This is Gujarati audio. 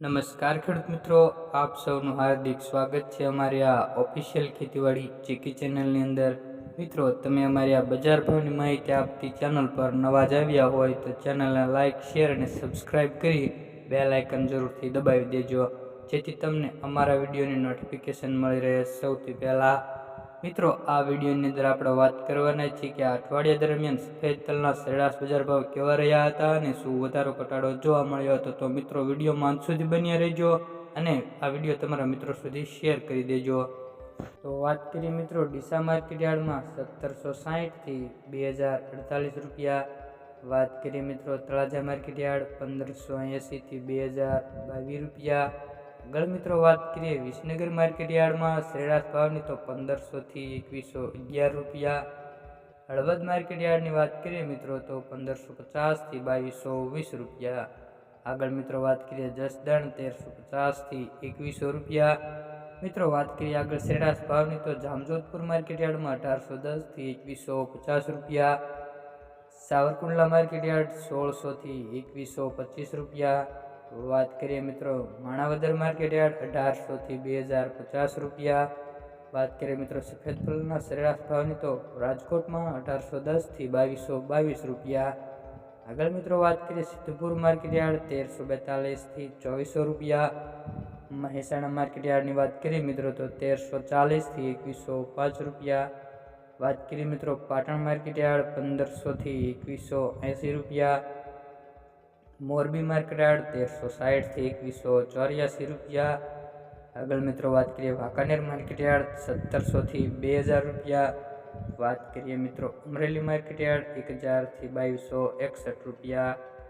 નમસ્કાર ખેડૂત મિત્રો, આપ સૌનું હાર્દિક સ્વાગત છે અમારી આ ઓફિશિયલ ખેતીવાડી ચીકી ચેનલની અંદર. મિત્રો, તમે અમારી આ બજાર ભાવની માહિતી આપતી ચેનલ પર નવા જ આવ્યા હોય તો ચેનલને લાઇક શેર અને સબસ્ક્રાઇબ કરી બે લાઇકન જરૂરથી દબાવી દેજો. જેથી તમને અમારા વિડીયોની નોટિફિકેશન મળી રહે સૌથી પહેલાં. મિત્રો, આ વિડીયોની અંદર આપણે વાત કરવાના છીએ કે અઠવાડિયા દરમિયાન સફેદ તલના સરેરાશ બજાર ભાવ કેવા રહ્યા હતા અને શું વધારો ઘટાડો જોવા મળ્યો હતો. તો મિત્રો, વીડિયો માન સુધી બન્યા રહેજો અને આ વીડિયો તમારા મિત્રો સુધી શેર કરી દેજો. તો વાત કરીએ મિત્રો, ડીસા માર્કેટ યાર્ડમાં સત્તરસો સાહીઠથી બે હજાર અડતાલીસ રૂપિયા. વાત કરીએ મિત્રો, તળાજા માર્કેટ પંદરસો એંસીથી બે હજાર બાવીસ રૂપિયા. આગળ મિત્રો, વાત કરીએ વિસનગર માર્કેટ યાર્ડમાં સરેરાશ ભાવની તો પંદરસોથી એકવીસો અગિયાર રૂપિયા. હળવદ માર્કેટ યાર્ડની વાત કરીએ મિત્રો, તો પંદરસો પચાસથી બાવીસો વીસ રૂપિયા. આગળ મિત્રો, વાત કરીએ જસદણ, તેરસો પચાસથી એકવીસો રૂપિયા. મિત્રો, વાત કરીએ આગળ સરેરાશ ભાવની તો જામજોધપુર માર્કેટ યાર્ડમાં અઢારસો દસથી એકવીસો પચાસ રૂપિયા. સાવરકુંડલા માર્કેટ યાર્ડ સોળસોથી એકવીસો પચીસ રૂપિયા. વાત કરીએ મિત્રો, માણાવદર માર્કેટ યાર્ડ અઢારસોથી બે હજાર પચાસ રૂપિયા. વાત કરીએ મિત્રો, સફેદ ફૂલના સરેરાશ ભાવની તો રાજકોટમાં અઢારસો દસથી બાવીસો બાવીસ રૂપિયા. આગળ મિત્રો વાત કરીએ સિદ્ધપુર માર્કેટ યાર્ડ તેરસો બેતાલીસથી ચોવીસો રૂપિયા. મહેસાણા માર્કેટ યાર્ડની વાત કરીએ મિત્રો, તો તેરસો ચાલીસથી એકવીસો પાંચ રૂપિયા. વાત કરીએ મિત્રો, પાટણ માર્કેટ યાર્ડ પંદરસોથી એકવીસો એંસી રૂપિયા. મોરબી માર્કેટ યાર્ડ તેરસો સાઠથી એકવીસો ચોર્યાસી રૂપિયા. આગળ મિત્રો વાત કરીએ વાંકાનેર માર્કેટ યાર્ડ સત્તરસોથી બે હજાર રૂપિયા. વાત કરીએ મિત્રો અમરેલી માર્કેટ યાર્ડ એક હજારથી બાવીસો એકસઠ રૂપિયા.